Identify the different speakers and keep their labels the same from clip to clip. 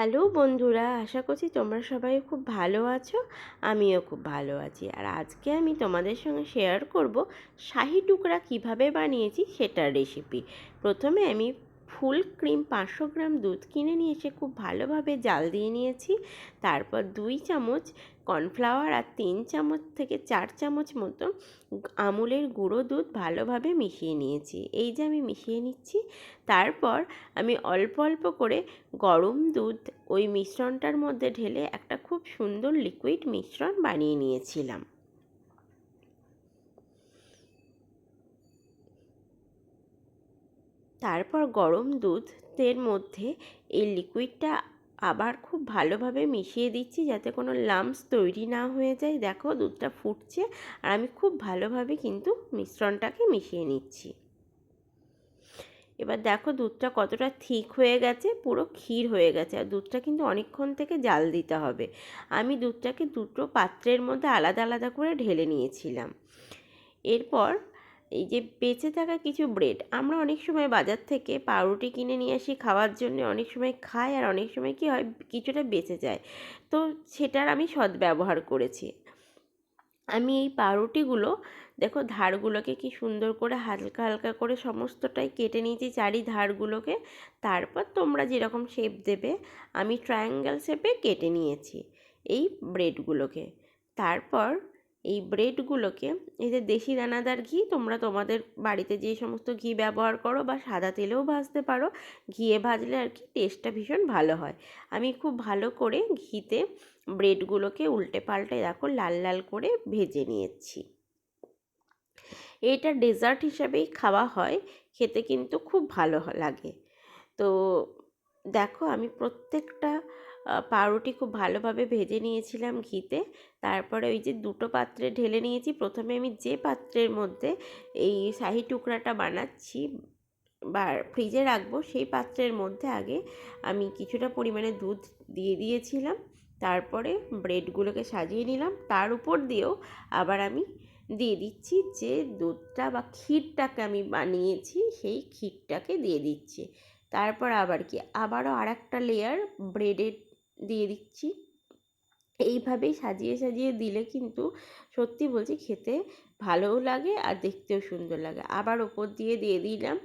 Speaker 1: Hello বন্ধুরা, আশা করছি তোমরা সবাই খুব ভালো আছো, আমিও খুব ভালো আছি। আর আজকে আমি তোমাদের সঙ্গে শেয়ার করব শাহি টুকরা কীভাবে বানিয়েছি সেটার রেসিপি প্রথমে আমি ফুল ক্রিম পাঁচশো গ্রাম দুধ কিনে নিয়ে এসে খুব ভালোভাবে জাল দিয়ে নিয়েছি। তারপর দুই চামচ কর্নফ্লাওয়ার আর তিন চামচ থেকে চার চামচ মতো আমুলের গুঁড়ো দুধ ভালোভাবে মিশিয়ে নিয়েছি। এই যে আমি মিশিয়ে নিচ্ছি, তারপর আমি অল্প অল্প করে গরম দুধ ওই মিশ্রণটার মধ্যে ঢেলে একটা খুব সুন্দর লিকুইড মিশ্রণ বানিয়ে নিয়েছিলাম। তারপর গরম দুধের মধ্যে এই লিকুইডটা আবার খুব ভালোভাবে মিশিয়ে দিচ্ছি যাতে কোনো লাম্পস তৈরি না হয়ে যায়। দেখো দুধটা ফুটছে আর আমি খুব ভালোভাবে কিন্তু মিশ্রণটাকে মিশিয়ে নিচ্ছি। এবার দেখো দুধটা কতটা থিক হয়ে গেছে, পুরো ক্ষীর হয়ে গেছে আর দুধটা কিন্তু অনেকক্ষণ থেকে জাল দিতে হবে। আমি দুধটাকে দুটো পাত্রের মধ্যে আলাদা আলাদা করে ঢেলে নিয়েছিলাম। এরপর এই যে বেঁচে থাকা কিছু ব্রেড আমরা অনেক সময় বাজার থেকে পাউরুটি কিনে নিয়ে আসি, খাওয়ার জন্য অনেক সময় খাই আর অনেক সময় কি হয় কিছুটা বেঁচে যায়। তো সেটার আমি সদ্ব্যবহার করেছি। আমি এই পাউরুটিগুলো, দেখো ধারগুলোকে কি সুন্দর করে হালকা হালকা করে সমস্তটাই কেটে নিয়েছি চারি ধারগুলোকে, তারপর তোমরা যেরকম শেপ দেবে, আমি ট্রায়াঙ্গেল শেপে কেটে নিয়েছি এই ব্রেডগুলোকে তারপর এই ব্রেডগুলোকে, এই যে দেশি দানাদার ঘি, তোমরা তোমাদের বাড়িতে যে সমস্ত ঘি ব্যবহার করো বা সাদা তেলেও ভাজতে পারো, ঘিয়ে ভাজলে আর কি টেস্টটা ভীষণ ভালো হয়। আমি খুব ভালো করে ঘিতে ব্রেডগুলোকে উল্টে পাল্টে দেখো লাল লাল করে ভেজে নিয়েছি। এটা ডেজার্ট হিসাবেই খাওয়া হয়, খেতে কিন্তু খুব ভালো লাগে। তো দেখো আমি প্রত্যেকটা পাউরুটি খুব ভালোভাবে ভেজে নিয়েছিলাম ঘিতে। তারপরে ওই যে দুটো পাত্রে ঢেলে নিয়েছি। প্রথমে আমি যে পাত্রের মধ্যে এই শাহি টুকরাটা বানাচ্ছি বা ফ্রিজে রাখব, সেই পাত্রের মধ্যে আগে আমি কিছুটা পরিমাণে দুধ দিয়ে দিয়েছিলাম। তারপরে ব্রেডগুলোকে সাজিয়ে নিলাম। তার উপর দিয়েও আবার আমি দিয়ে দিচ্ছি যে দুধটা বা ক্ষীরটাকে আমি বানিয়েছি, সেই ক্ষীরটাকে দিয়ে দিচ্ছি। তারপর আবার কি? আবারও আর একটা লেয়ার ব্রেডের দিয়ে দিচ্ছি। এইভাবেই সাজিয়ে সাজিয়ে দিলে কিন্তু সত্যি বলছি খেতে ভালোও লাগে আর দেখতেও সুন্দর লাগে। আবার ওপর দিয়ে দিয়ে দিলাম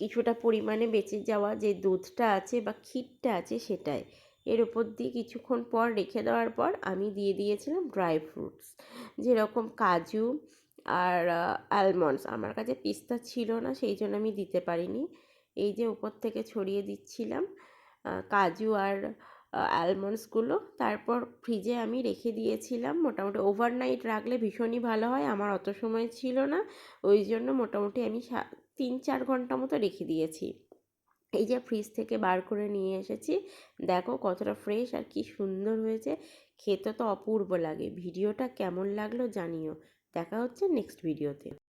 Speaker 1: কিছুটা পরিমাণে বেঁচে যাওয়া যে দুধটা আছে বা ক্ষীরটা আছে সেটাই। এর ওপর দিয়ে কিছুক্ষণ পর রেখে দেওয়ার পর আমি দিয়ে দিয়েছিলাম ড্রাই ফ্রুটস। যেরকম কাজু আর আলমন্ডস আমার কাছে পিস্তা ছিল না, সেই জন্য আমি দিতে পারিনি। এই যে উপর থেকে ছড়িয়ে দিচ্ছিলাম কাজু আর আলমন্ডসগুলো তারপর ফ্রিজে আমি রেখে দিয়েছিলাম। মোটামুটি ওভারনাইট রাখলে ভীষণই ভালো হয়। আমার অত সময় ছিল না। ওই জন্য মোটামুটি আমি তিন চার ঘণ্টা মতো রেখে দিয়েছি। এই যে ফ্রিজ থেকে বার করে নিয়ে এসেছি। দেখো কতটা ফ্রেশ আর কি সুন্দর হয়েছে। খেতে তো অপূর্ব লাগে। ভিডিওটা কেমন লাগল জানিও। দেখা হচ্ছে নেক্সট ভিডিওতে